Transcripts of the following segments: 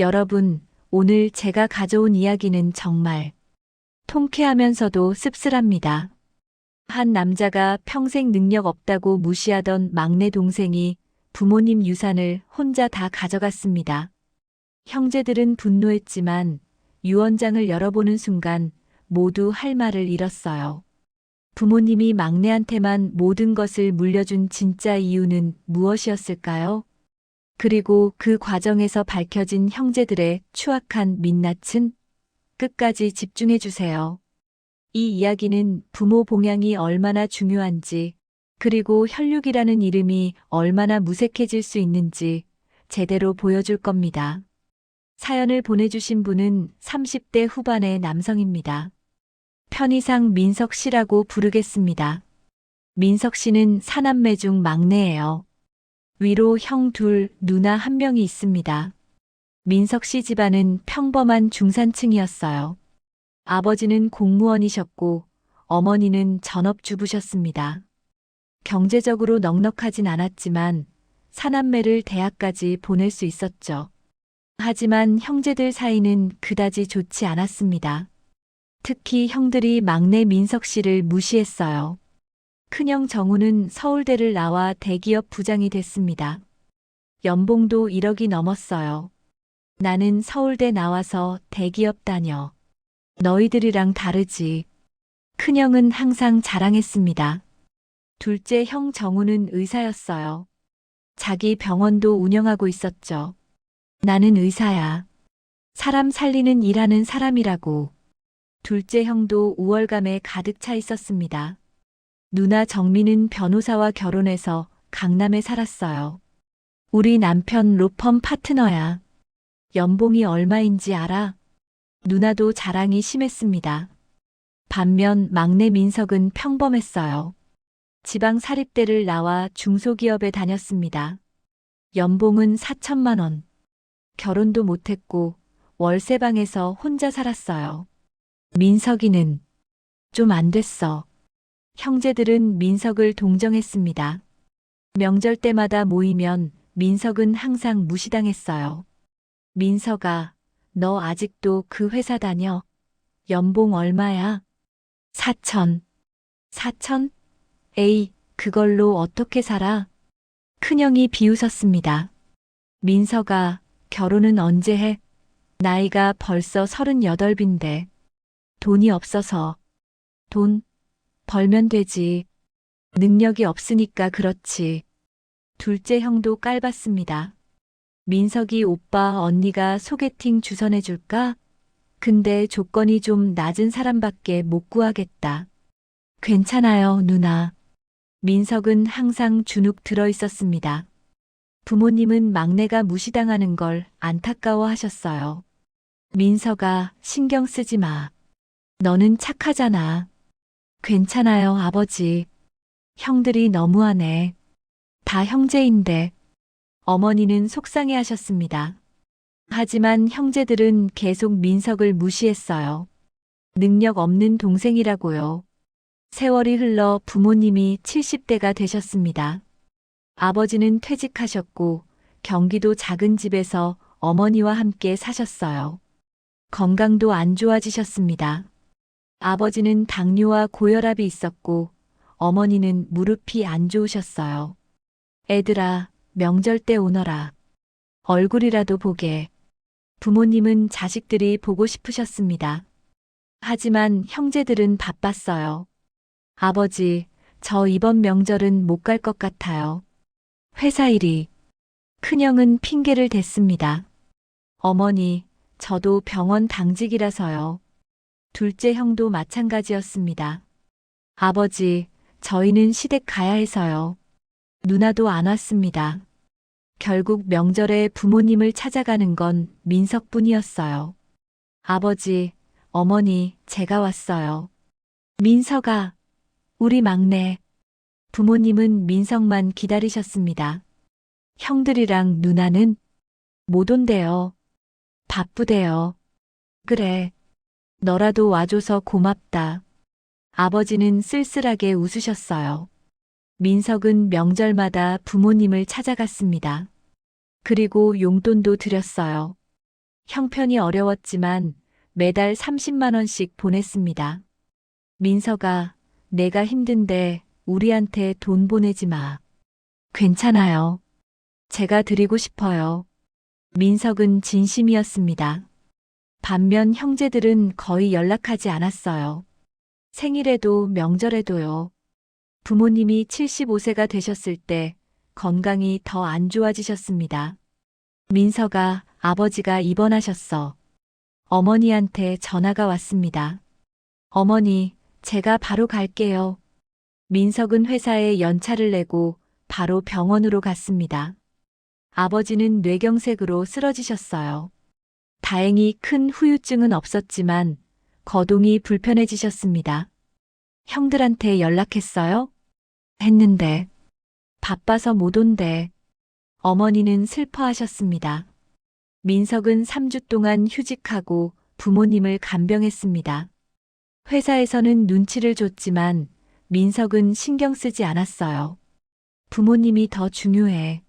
여러분, 오늘 제가 가져온 이야기는 정말 통쾌하면서도 씁쓸합니다. 한 남자가 평생 능력 없다고 무시하던 막내 동생이 부모님 유산을 혼자 다 가져갔습니다. 형제들은 분노했지만 유언장을 열어보는 순간 모두 할 말을 잃었어요. 부모님이 막내한테만 모든 것을 물려준 진짜 이유는 무엇이었을까요? 그리고 그 과정에서 밝혀진 형제들의 추악한 민낯은 끝까지 집중해 주세요. 이 이야기는 부모 봉양이 얼마나 중요한지, 그리고 혈육이라는 이름이 얼마나 무색해질 수 있는지 제대로 보여줄 겁니다. 사연을 보내주신 분은 30대 후반의 남성입니다. 편의상 민석 씨라고 부르겠습니다. 민석 씨는 사남매 중 막내예요. 위로 형 둘, 누나 한 명이 있습니다. 민석 씨 집안은 평범한 중산층이었어요. 아버지는 공무원이셨고 어머니는 전업주부셨습니다. 경제적으로 넉넉하진 않았지만 사남매를 대학까지 보낼 수 있었죠. 하지만 형제들 사이는 그다지 좋지 않았습니다. 특히 형들이 막내 민석 씨를 무시했어요. 큰형 정우는 서울대를 나와 대기업 부장이 됐습니다. 연봉도 1억이 넘었어요. 나는 서울대 나와서 대기업 다녀. 너희들이랑 다르지. 큰형은 항상 자랑했습니다. 둘째 형 정우는 의사였어요. 자기 병원도 운영하고 있었죠. 나는 의사야. 사람 살리는 일하는 사람이라고. 둘째 형도 우월감에 가득 차 있었습니다. 누나 정민은 변호사와 결혼해서 강남에 살았어요. 우리 남편 로펌 파트너야. 연봉이 얼마인지 알아? 누나도 자랑이 심했습니다. 반면 막내 민석은 평범했어요. 지방 사립대를 나와 중소기업에 다녔습니다. 연봉은 4천만 원. 결혼도 못했고 월세방에서 혼자 살았어요. 민석이는 좀 안 됐어. 형제들은 민석을 동정했습니다. 명절 때마다 모이면 민석은 항상 무시당했어요. 민석아, 너 아직도 그 회사 다녀? 연봉 얼마야? 사천. 사천? 에이, 그걸로 어떻게 살아? 큰형이 비웃었습니다. 민석아, 결혼은 언제 해? 나이가 벌써 서른여덟인데. 돈이 없어서. 돈, 벌면 되지. 능력이 없으니까 그렇지. 둘째 형도 깔봤습니다. 민석이 오빠 언니가 소개팅 주선해 줄까? 근데 조건이 좀 낮은 사람밖에 못 구하겠다. 괜찮아요, 누나. 민석은 항상 주눅 들어 있었습니다. 부모님은 막내가 무시당하는 걸 안타까워 하셨어요. 민석아, 신경 쓰지 마. 너는 착하잖아. 괜찮아요, 아버지. 형들이 너무하네. 다 형제인데. 어머니는 속상해 하셨습니다. 하지만 형제들은 계속 민석을 무시했어요. 능력 없는 동생이라고요. 세월이 흘러 부모님이 70대가 되셨습니다. 아버지는 퇴직하셨고 경기도 작은 집에서 어머니와 함께 사셨어요. 건강도 안 좋아지셨습니다. 아버지는 당뇨와 고혈압이 있었고 어머니는 무릎이 안 좋으셨어요. 애들아, 명절 때 오너라. 얼굴이라도 보게. 부모님은 자식들이 보고 싶으셨습니다. 하지만 형제들은 바빴어요. 아버지, 저 이번 명절은 못 갈 것 같아요. 회사 일이. 큰형은 핑계를 댔습니다. 어머니, 저도 병원 당직이라서요. 둘째 형도 마찬가지였습니다. 아버지, 저희는 시댁 가야 해서요. 누나도 안 왔습니다. 결국 명절에 부모님을 찾아가는 건 민석뿐이었어요. 아버지, 어머니, 제가 왔어요. 민석아, 우리 막내. 부모님은 민석만 기다리셨습니다. 형들이랑 누나는 못 온대요. 바쁘대요. 그래. 너라도 와줘서 고맙다. 아버지는 쓸쓸하게 웃으셨어요. 민석은 명절마다 부모님을 찾아갔습니다. 그리고 용돈도 드렸어요. 형편이 어려웠지만 매달 30만원씩 보냈습니다. 민서가 내가 힘든데 우리한테 돈 보내지 마. 괜찮아요. 제가 드리고 싶어요. 민석은 진심이었습니다. 반면 형제들은 거의 연락하지 않았어요. 생일에도 명절에도요. 부모님이 75세가 되셨을 때 건강이 더 안 좋아지셨습니다. 민서가 아버지가 입원하셨어. 어머니한테 전화가 왔습니다. 어머니, 제가 바로 갈게요. 민석은 회사에 연차를 내고 바로 병원으로 갔습니다. 아버지는 뇌경색으로 쓰러지셨어요. 다행히 큰 후유증은 없었지만 거동이 불편해지셨습니다. 형들한테 연락했어요? 했는데 바빠서 못 온대. 어머니는 슬퍼하셨습니다. 민석은 3주 동안 휴직하고 부모님을 간병했습니다. 회사에서는 눈치를 줬지만 민석은 신경 쓰지 않았어요. 부모님이 더 중요해.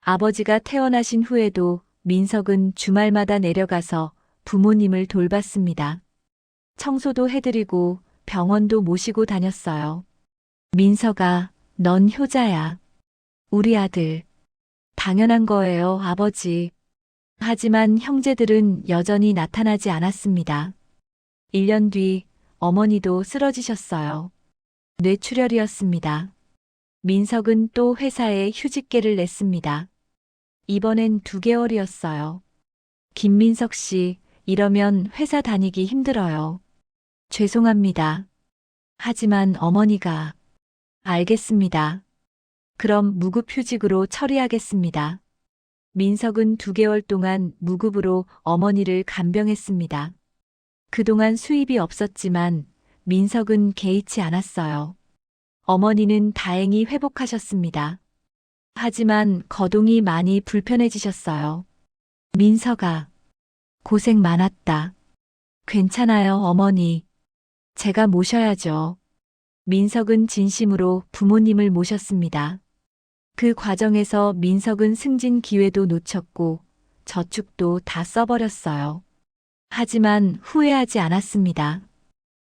아버지가 태어나신 후에도 민석은 주말마다 내려가서 부모님을 돌봤습니다. 청소도 해드리고 병원도 모시고 다녔어요. 민석아, 넌 효자야. 우리 아들. 당연한 거예요, 아버지. 하지만 형제들은 여전히 나타나지 않았습니다. 1년 뒤 어머니도 쓰러지셨어요. 뇌출혈이었습니다. 민석은 또 회사에 휴직계를 냈습니다. 이번엔 두 개월이었어요. 김민석 씨, 이러면 회사 다니기 힘들어요. 죄송합니다. 하지만 어머니가 알겠습니다. 그럼 무급휴직으로 처리하겠습니다. 민석은 두 개월 동안 무급으로 어머니를 간병했습니다. 그동안 수입이 없었지만 민석은 개의치 않았어요. 어머니는 다행히 회복하셨습니다. 하지만 거동이 많이 불편해지셨어요. 민석아, 고생 많았다. 괜찮아요, 어머니. 제가 모셔야죠. 민석은 진심으로 부모님을 모셨습니다. 그 과정에서 민석은 승진 기회도 놓쳤고 저축도 다 써버렸어요. 하지만 후회하지 않았습니다.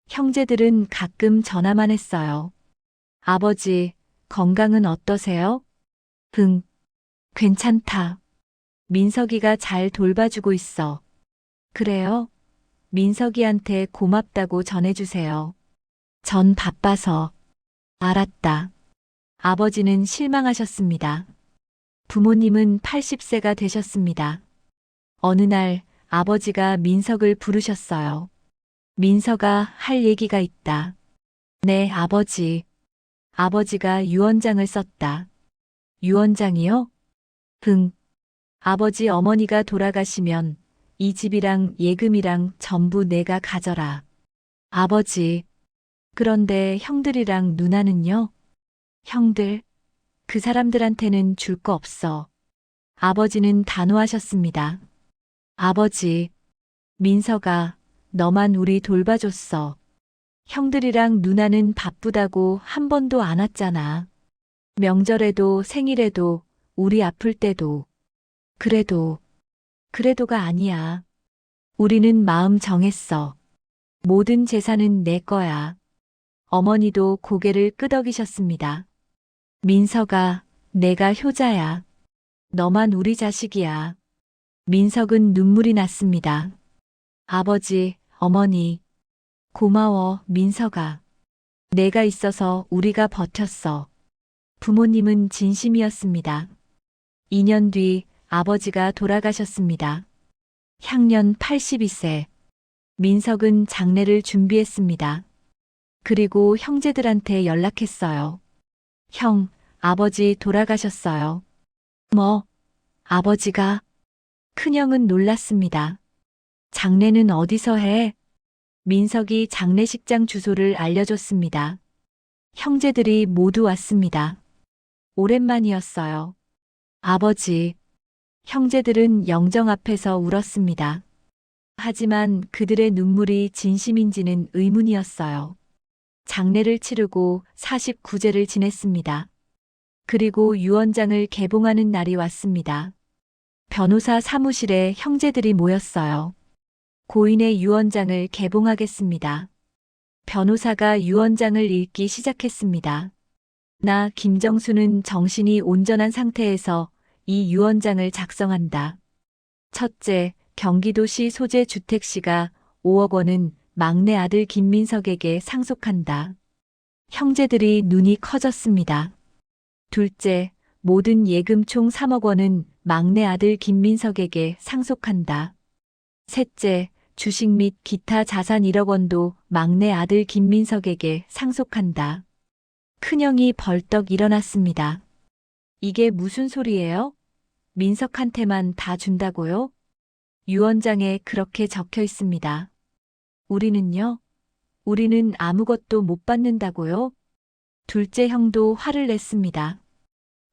형제들은 가끔 전화만 했어요. 아버지, 건강은 어떠세요? 응, 괜찮다. 민석이가 잘 돌봐주고 있어. 그래요? 민석이한테 고맙다고 전해주세요. 전 바빠서. 알았다. 아버지는 실망하셨습니다. 부모님은 80세가 되셨습니다. 어느 날 아버지가 민석을 부르셨어요. 민석아 할 얘기가 있다. 네, 아버지. 아버지가 유언장을 썼다. 유언장이요? 응. 아버지 어머니가 돌아가시면 이 집이랑 예금이랑 전부 내가 가져라. 아버지. 그런데 형들이랑 누나는요? 형들. 그 사람들한테는 줄 거 없어. 아버지는 단호하셨습니다. 아버지. 민서가 너만 우리 돌봐줬어. 형들이랑 누나는 바쁘다고 한 번도 안 왔잖아. 명절에도 생일에도 우리 아플 때도. 그래도, 그래도가 아니야. 우리는 마음 정했어. 모든 재산은 내 거야. 어머니도 고개를 끄덕이셨습니다. 민서가 내가 효자야. 너만 우리 자식이야. 민석은 눈물이 났습니다. 아버지, 어머니. 고마워, 민서가. 내가 있어서 우리가 버텼어. 부모님은 진심이었습니다. 2년 뒤 아버지가 돌아가셨습니다. 향년 82세. 민석은 장례를 준비했습니다. 그리고 형제들한테 연락했어요. 형, 아버지 돌아가셨어요. 뭐, 아버지가? 큰형은 놀랐습니다. 장례는 어디서 해? 민석이 장례식장 주소를 알려줬습니다. 형제들이 모두 왔습니다. 오랜만이었어요. 아버지. 형제들은 영정 앞에서 울었습니다. 하지만 그들의 눈물이 진심인지는 의문이었어요. 장례를 치르고 49제를 지냈습니다. 그리고 유언장을 개봉하는 날이 왔습니다. 변호사 사무실에 형제들이 모였어요. 고인의 유언장을 개봉하겠습니다. 변호사가 유언장을 읽기 시작했습니다. 나 김정수는 정신이 온전한 상태에서 이 유언장을 작성한다. 첫째, 경기도시 소재 주택시가 5억 원은 막내 아들 김민석에게 상속한다. 형제들이 눈이 커졌습니다. 둘째, 모든 예금 총 3억 원은 막내 아들 김민석에게 상속한다. 셋째, 주식 및 기타 자산 1억 원도 막내 아들 김민석에게 상속한다. 큰형이 벌떡 일어났습니다. 이게 무슨 소리예요? 민석한테만 다 준다고요? 유언장에 그렇게 적혀 있습니다. 우리는요? 우리는 아무것도 못 받는다고요? 둘째 형도 화를 냈습니다.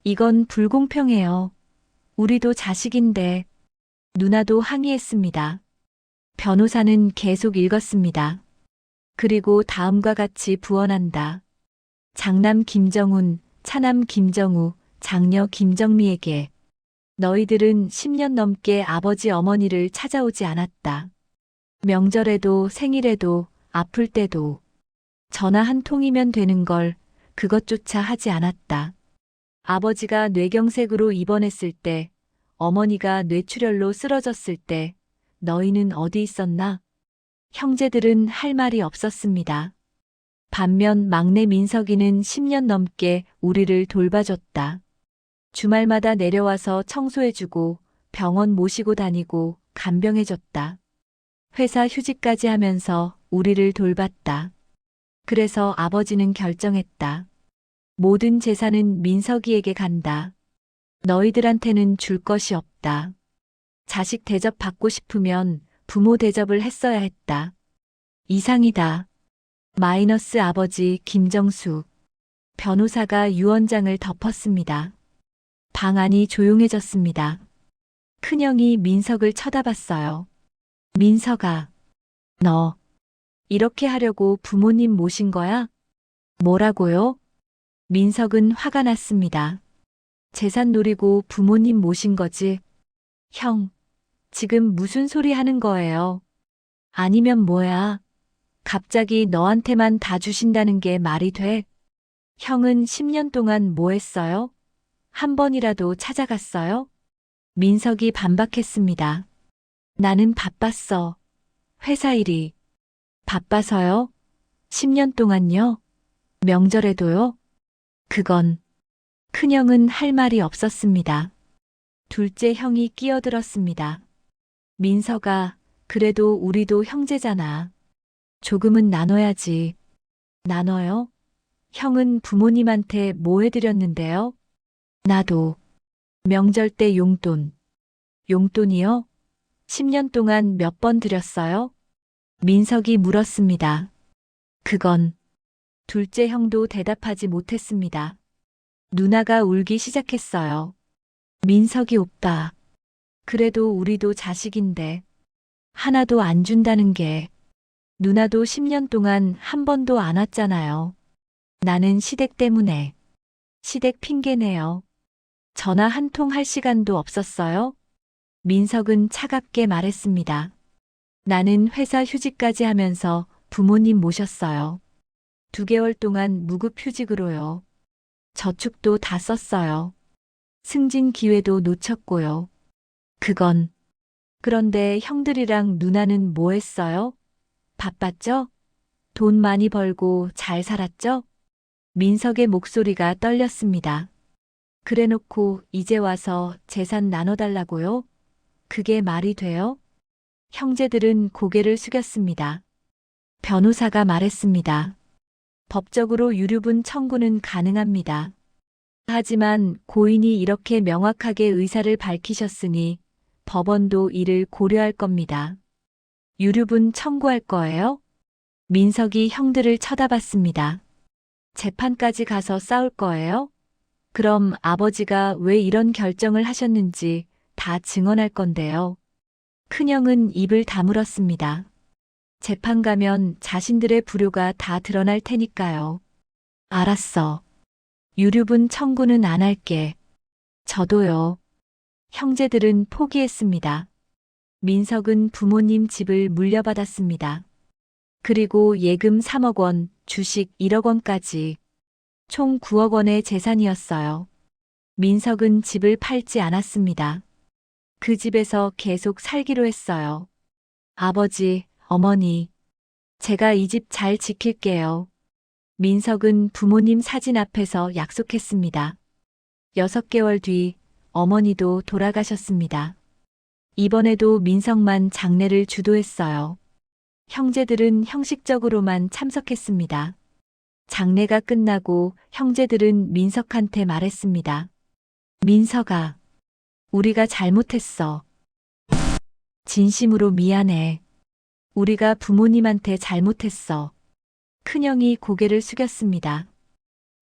이건 불공평해요. 우리도 자식인데. 누나도 항의했습니다. 변호사는 계속 읽었습니다. 그리고 다음과 같이 부언한다. 장남 김정훈, 차남 김정우, 장녀 김정미에게 너희들은 10년 넘게 아버지 어머니를 찾아오지 않았다. 명절에도 생일에도 아플 때도 전화 한 통이면 되는 걸 그것조차 하지 않았다. 아버지가 뇌경색으로 입원했을 때, 어머니가 뇌출혈로 쓰러졌을 때, 너희는 어디 있었나? 형제들은 할 말이 없었습니다. 반면 막내 민석이는 10년 넘게 우리를 돌봐줬다. 주말마다 내려와서 청소해주고 병원 모시고 다니고 간병해줬다. 회사 휴직까지 하면서 우리를 돌봤다. 그래서 아버지는 결정했다. 모든 재산은 민석이에게 간다. 너희들한테는 줄 것이 없다. 자식 대접 받고 싶으면 부모 대접을 했어야 했다. 이상이다. 마이너스 아버지 김정수. 변호사가 유언장을 덮었습니다. 방 안이 조용해졌습니다. 큰형이 민석을 쳐다봤어요. 민석아, 너 이렇게 하려고 부모님 모신 거야? 뭐라고요? 민석은 화가 났습니다. 재산 노리고 부모님 모신 거지. 형, 지금 무슨 소리 하는 거예요? 아니면 뭐야? 갑자기 너한테만 다 주신다는 게 말이 돼? 형은 10년 동안 뭐 했어요? 한 번이라도 찾아갔어요? 민석이 반박했습니다. 나는 바빴어. 회사 일이. 바빠서요? 10년 동안요? 명절에도요? 그건. 큰형은 할 말이 없었습니다. 둘째 형이 끼어들었습니다. 민서가, 그래도 우리도 형제잖아. 조금은 나눠야지. 나눠요? 형은 부모님한테 뭐 해드렸는데요? 나도. 명절 때 용돈. 용돈이요? 10년 동안 몇 번 드렸어요? 민석이 물었습니다. 그건 둘째 형도 대답하지 못했습니다. 누나가 울기 시작했어요. 민석이 오빠. 그래도 우리도 자식인데 하나도 안 준다는 게 누나도 10년 동안 한 번도 안 왔잖아요. 나는 시댁 때문에. 시댁 핑계네요. 전화 한 통 할 시간도 없었어요? 민석은 차갑게 말했습니다. 나는 회사 휴직까지 하면서 부모님 모셨어요. 두 개월 동안 무급 휴직으로요. 저축도 다 썼어요. 승진 기회도 놓쳤고요. 그건. 그런데 형들이랑 누나는 뭐 했어요? 바빴죠? 돈 많이 벌고 잘 살았죠? 민석의 목소리가 떨렸습니다. 그래 놓고 이제 와서 재산 나눠달라고요? 그게 말이 돼요? 형제들은 고개를 숙였습니다. 변호사가 말했습니다. 법적으로 유류분 청구는 가능합니다. 하지만 고인이 이렇게 명확하게 의사를 밝히셨으니 법원도 이를 고려할 겁니다. 유류분 청구할 거예요? 민석이 형들을 쳐다봤습니다. 재판까지 가서 싸울 거예요? 그럼 아버지가 왜 이런 결정을 하셨는지 다 증언할 건데요. 큰형은 입을 다물었습니다. 재판 가면 자신들의 불효가 다 드러날 테니까요. 알았어. 유류분 청구는 안 할게. 저도요. 형제들은 포기했습니다. 민석은 부모님 집을 물려받았습니다. 그리고 예금 3억 원, 주식 1억 원까지 총 9억 원의 재산이었어요. 민석은 집을 팔지 않았습니다. 그 집에서 계속 살기로 했어요. 아버지, 어머니, 제가 이 집 잘 지킬게요. 민석은 부모님 사진 앞에서 약속했습니다. 여섯 개월 뒤 어머니도 돌아가셨습니다. 이번에도 민석만 장례를 주도했어요. 형제들은 형식적으로만 참석했습니다. 장례가 끝나고 형제들은 민석한테 말했습니다. 민석아, 우리가 잘못했어. 진심으로 미안해. 우리가 부모님한테 잘못했어. 큰형이 고개를 숙였습니다.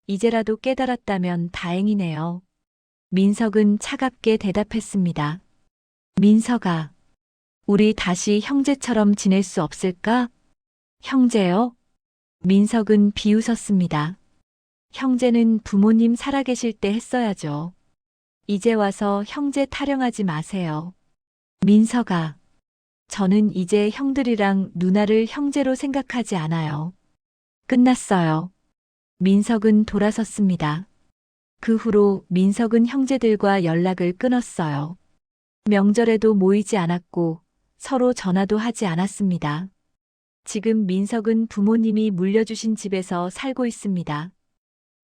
이제라도 깨달았다면 다행이네요. 민석은 차갑게 대답했습니다. 민석아, 우리 다시 형제처럼 지낼 수 없을까? 형제요? 민석은 비웃었습니다. 형제는 부모님 살아계실 때 했어야죠. 이제 와서 형제 타령하지 마세요. 민석아, 저는 이제 형들이랑 누나를 형제로 생각하지 않아요. 끝났어요. 민석은 돌아섰습니다. 그 후로 민석은 형제들과 연락을 끊었어요. 명절에도 모이지 않았고 서로 전화도 하지 않았습니다. 지금 민석은 부모님이 물려주신 집에서 살고 있습니다.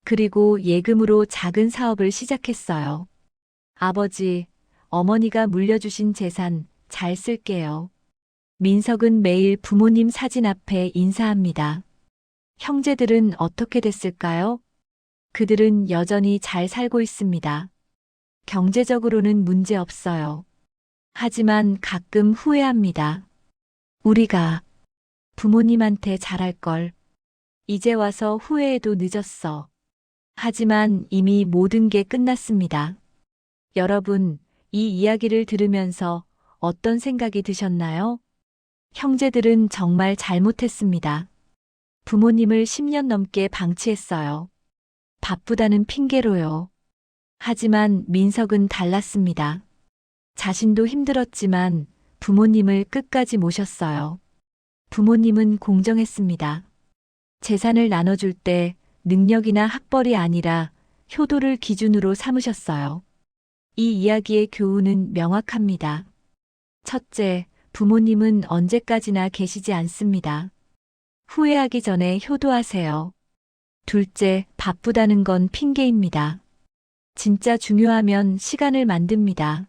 그리고 예금으로 작은 사업을 시작했어요. 아버지, 어머니가 물려주신 재산 잘 쓸게요. 민석은 매일 부모님 사진 앞에 인사합니다. 형제들은 어떻게 됐을까요? 그들은 여전히 잘 살고 있습니다. 경제적으로는 문제 없어요. 하지만 가끔 후회합니다. 우리가 부모님한테 잘할 걸. 이제 와서 후회해도 늦었어. 하지만 이미 모든 게 끝났습니다. 여러분, 이 이야기를 들으면서 어떤 생각이 드셨나요? 형제들은 정말 잘못했습니다. 부모님을 10년 넘게 방치했어요. 바쁘다는 핑계로요. 하지만 민석은 달랐습니다. 자신도 힘들었지만 부모님을 끝까지 모셨어요. 부모님은 공정했습니다. 재산을 나눠줄 때 능력이나 학벌이 아니라 효도를 기준으로 삼으셨어요. 이 이야기의 교훈은 명확합니다. 첫째, 부모님은 언제까지나 계시지 않습니다. 후회하기 전에 효도하세요. 둘째, 바쁘다는 건 핑계입니다. 진짜 중요하면 시간을 만듭니다.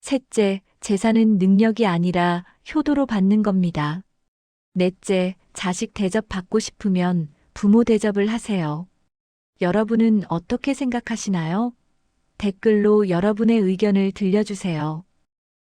셋째, 재산은 능력이 아니라 효도로 받는 겁니다. 넷째, 자식 대접 받고 싶으면 부모 대접을 하세요. 여러분은 어떻게 생각하시나요? 댓글로 여러분의 의견을 들려주세요.